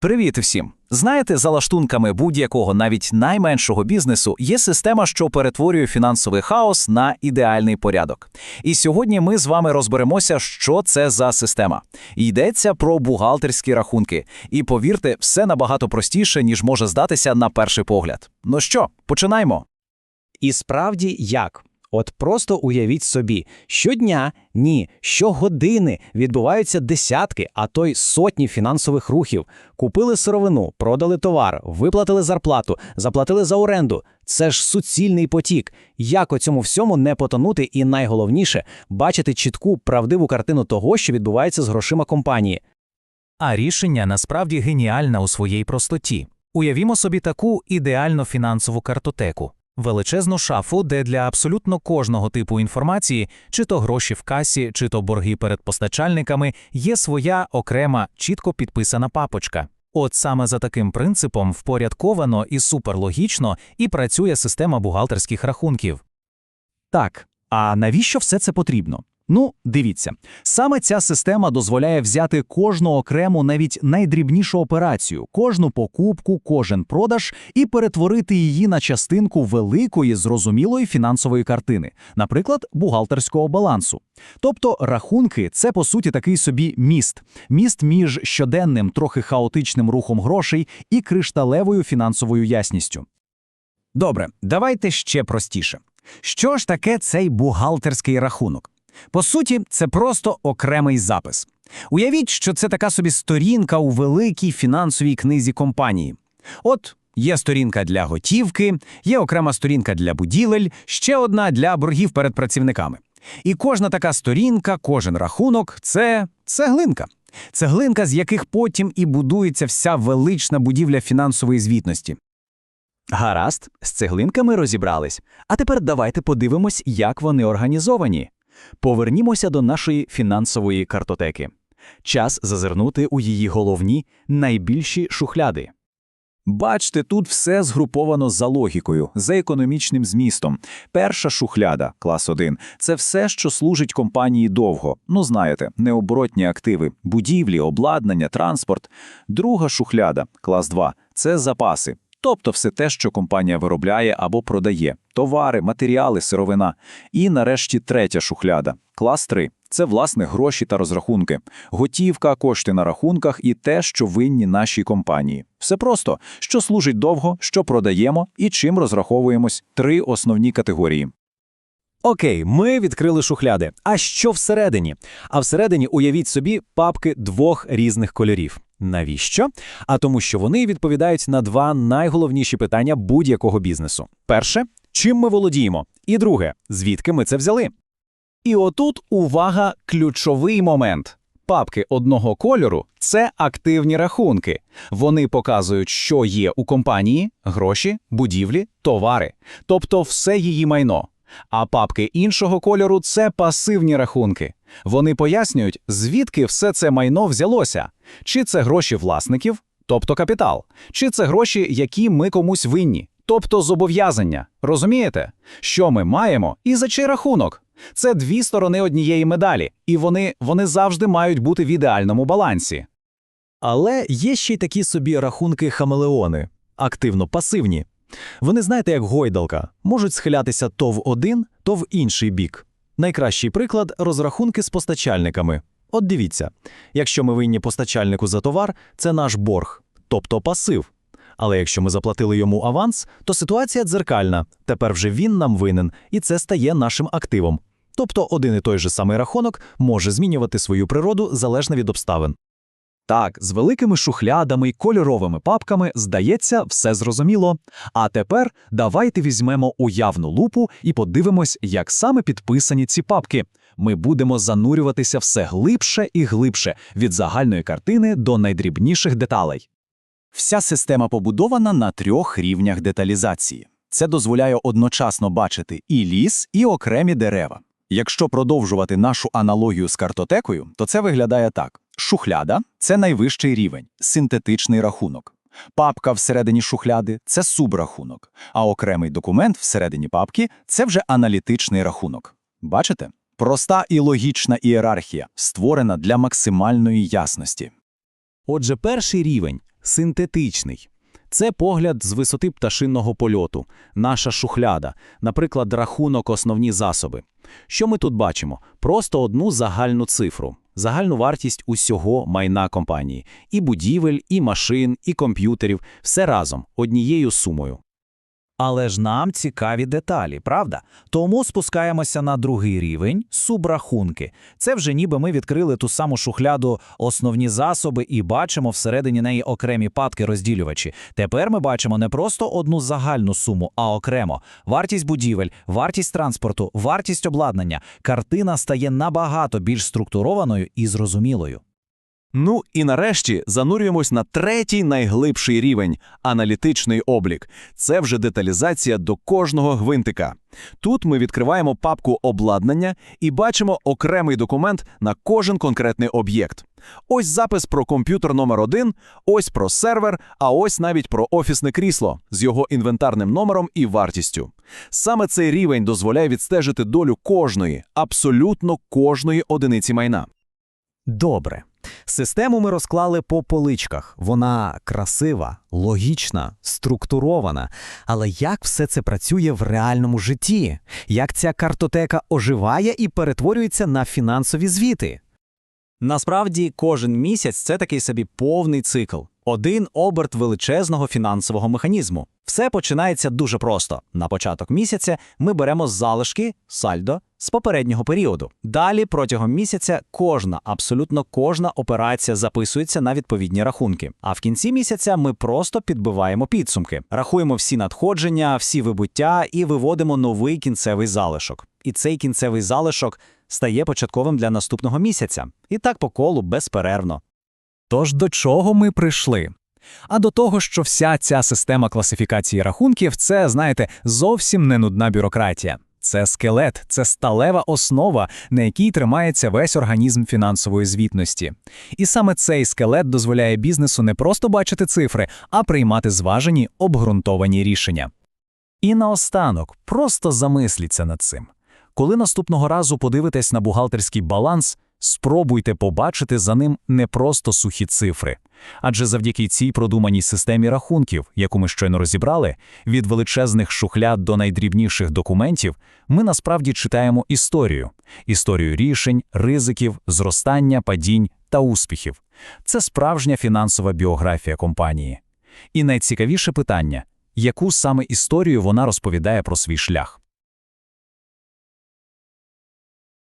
Привіт всім! Знаєте, за лаштунками будь-якого, навіть найменшого бізнесу, є система, що перетворює фінансовий хаос на ідеальний порядок. І сьогодні ми з вами розберемося, що це за система. Йдеться про бухгалтерські рахунки. І повірте, все набагато простіше, ніж може здатися на перший погляд. Ну що, починаємо. І справді як? От просто уявіть собі, щодня, ні, щогодини відбуваються десятки, а то й сотні фінансових рухів. Купили сировину, продали товар, виплатили зарплату, заплатили за оренду. Це ж суцільний потік. Як у цьому всьому не потонути і найголовніше бачити чітку правдиву картину того, що відбувається з грошима компанії. А рішення насправді геніальне у своїй простоті. Уявімо собі таку ідеально фінансову картотеку. Величезну шафу, де для абсолютно кожного типу інформації, чи то гроші в касі, чи то борги перед постачальниками, є своя окрема, чітко підписана папочка. От саме за таким принципом впорядковано і суперлогічно і працює система бухгалтерських рахунків. Так, а навіщо все це потрібно? Ну, дивіться, саме ця система дозволяє взяти кожну окрему, навіть найдрібнішу операцію, кожну покупку, кожен продаж і перетворити її на частинку великої, зрозумілої фінансової картини, наприклад, бухгалтерського балансу. Тобто рахунки це по суті такий собі міст, міст між щоденним, трохи хаотичним рухом грошей і кришталевою фінансовою ясністю. Добре, давайте ще простіше. Що ж таке цей бухгалтерський рахунок? По суті, це просто окремий запис. Уявіть, що це така собі сторінка у великій фінансовій книзі компанії. От є сторінка для готівки, є окрема сторінка для будівель, ще одна для боргів перед працівниками. І кожна така сторінка, кожен рахунок це цеглинка. Цеглинка, з яких потім і будується вся велична будівля фінансової звітності. Гаразд, з цеглинками розібрались. А тепер давайте подивимось, як вони організовані. Повернімося до нашої фінансової картотеки. Час зазирнути у її головні, найбільші шухляди. Бачте, тут все згруповано за логікою, за економічним змістом. Перша шухляда, клас 1 – це все, що служить компанії довго. Ну, знаєте, необоротні активи, будівлі, обладнання, транспорт. Друга шухляда, клас 2 – це запаси. Тобто все те, що компанія виробляє або продає, товари, матеріали, сировина. І нарешті третя шухляда, клас 3 – це власне гроші та розрахунки, готівка, кошти на рахунках і те, що винні нашій компанії. Все просто, що служить довго, що продаємо і чим розраховуємось – три основні категорії. Окей, ми відкрили шухляди. А що всередині? А всередині уявіть собі папки двох різних кольорів. Навіщо? А тому, що вони відповідають на два найголовніші питання будь-якого бізнесу: перше, чим ми володіємо, і друге, звідки ми це взяли. І отут увага, ключовий момент. Папки одного кольору це активні рахунки. Вони показують, що є у компанії, гроші, будівлі, товари, тобто все її майно. А папки іншого кольору це пасивні рахунки. Вони пояснюють, звідки все це майно взялося, чи це гроші власників, тобто капітал, чи це гроші, які ми комусь винні, тобто зобов'язання. Розумієте, що ми маємо і за чий рахунок? Це дві сторони однієї медалі, і вони, вони завжди мають бути в ідеальному балансі. Але є ще й такі собі рахунки-хамелеони, активно-пасивні. Вони, знаєте, як гойдалка, можуть схилятися то в один, то в інший бік. Найкращий приклад розрахунки з постачальниками. От дивіться, якщо ми винні постачальнику за товар, це наш борг, тобто пасив. Але якщо ми заплатили йому аванс, то ситуація дзеркальна. Тепер вже він нам винен, і це стає нашим активом. Тобто один і той же самий рахунок може змінювати свою природу залежно від обставин. Так, з великими шухлядами й кольоровими папками, здається, все зрозуміло. А тепер давайте візьмемо уявну лупу і подивимось, як саме підписані ці папки. Ми будемо занурюватися все глибше і глибше від загальної картини до найдрібніших деталей. Вся система побудована на трьох рівнях деталізації. Це дозволяє одночасно бачити і ліс, і окремі дерева. Якщо продовжувати нашу аналогію з картотекою, то це виглядає так: шухляда це найвищий рівень, синтетичний рахунок. Папка всередині шухляди це субрахунок, а окремий документ всередині папки це вже аналітичний рахунок. Бачите? Проста і логічна ієрархія, створена для максимальної ясності. Отже, перший рівень синтетичний. Це погляд з висоти пташинного польоту, наша шухляда, наприклад, рахунок основні засоби. Що ми тут бачимо? Просто одну загальну цифру, загальну вартість усього майна компанії. І будівель, і машин, і комп'ютерів – все разом, однією сумою. Але ж нам цікаві деталі, правда? Тому спускаємося на другий рівень субрахунки. Це вже ніби ми відкрили ту саму шухляду основні засоби і бачимо всередині неї окремі папки розділювачі. Тепер ми бачимо не просто одну загальну суму, а окремо вартість будівель, вартість транспорту, вартість обладнання. Картина стає набагато більш структурованою і зрозумілою. Ну і нарешті занурюємось на третій найглибший рівень аналітичний облік. Це вже деталізація до кожного гвинтика. Тут ми відкриваємо папку обладнання і бачимо окремий документ на кожен конкретний об'єкт. Ось запис про комп'ютер номер 1 ось про сервер, а ось навіть про офісне крісло з його інвентарним номером і вартістю. Саме цей рівень дозволяє відстежити долю кожної, абсолютно кожної одиниці майна. Добре. Систему ми розклали по поличках. Вона красива, логічна, структурована. Але як все це працює в реальному житті? Як ця картотека оживає і перетворюється на фінансові звіти? Насправді, кожен місяць це такий собі повний цикл. Один оберт величезного фінансового механізму. Все починається дуже просто. На початок місяця ми беремо залишки, сальдо з попереднього періоду. Далі протягом місяця кожна, абсолютно кожна операція записується на відповідні рахунки. А в кінці місяця ми просто підбиваємо підсумки, рахуємо всі надходження, всі вибуття і виводимо новий кінцевий залишок. І цей кінцевий залишок стає початковим для наступного місяця. І так по колу безперервно. Тож до чого ми прийшли? А до того, що вся ця система класифікації рахунків це, знаєте, зовсім не нудна бюрократія. Це скелет, це сталева основа, на якій тримається весь організм фінансової звітності. І саме цей скелет дозволяє бізнесу не просто бачити цифри, а приймати зважені, обґрунтовані рішення. І наостанок, просто замисліться над цим. Коли наступного разу подивитесь на бухгалтерський баланс, спробуйте побачити за ним не просто сухі цифри. Адже завдяки цій продуманій системі рахунків, яку ми щойно розібрали, від величезних шухляд до найдрібніших документів, ми насправді читаємо історію. Історію рішень, ризиків, зростання, падінь та успіхів. Це справжня фінансова біографія компанії. І найцікавіше питання – яку саме історію вона розповідає про свій шлях?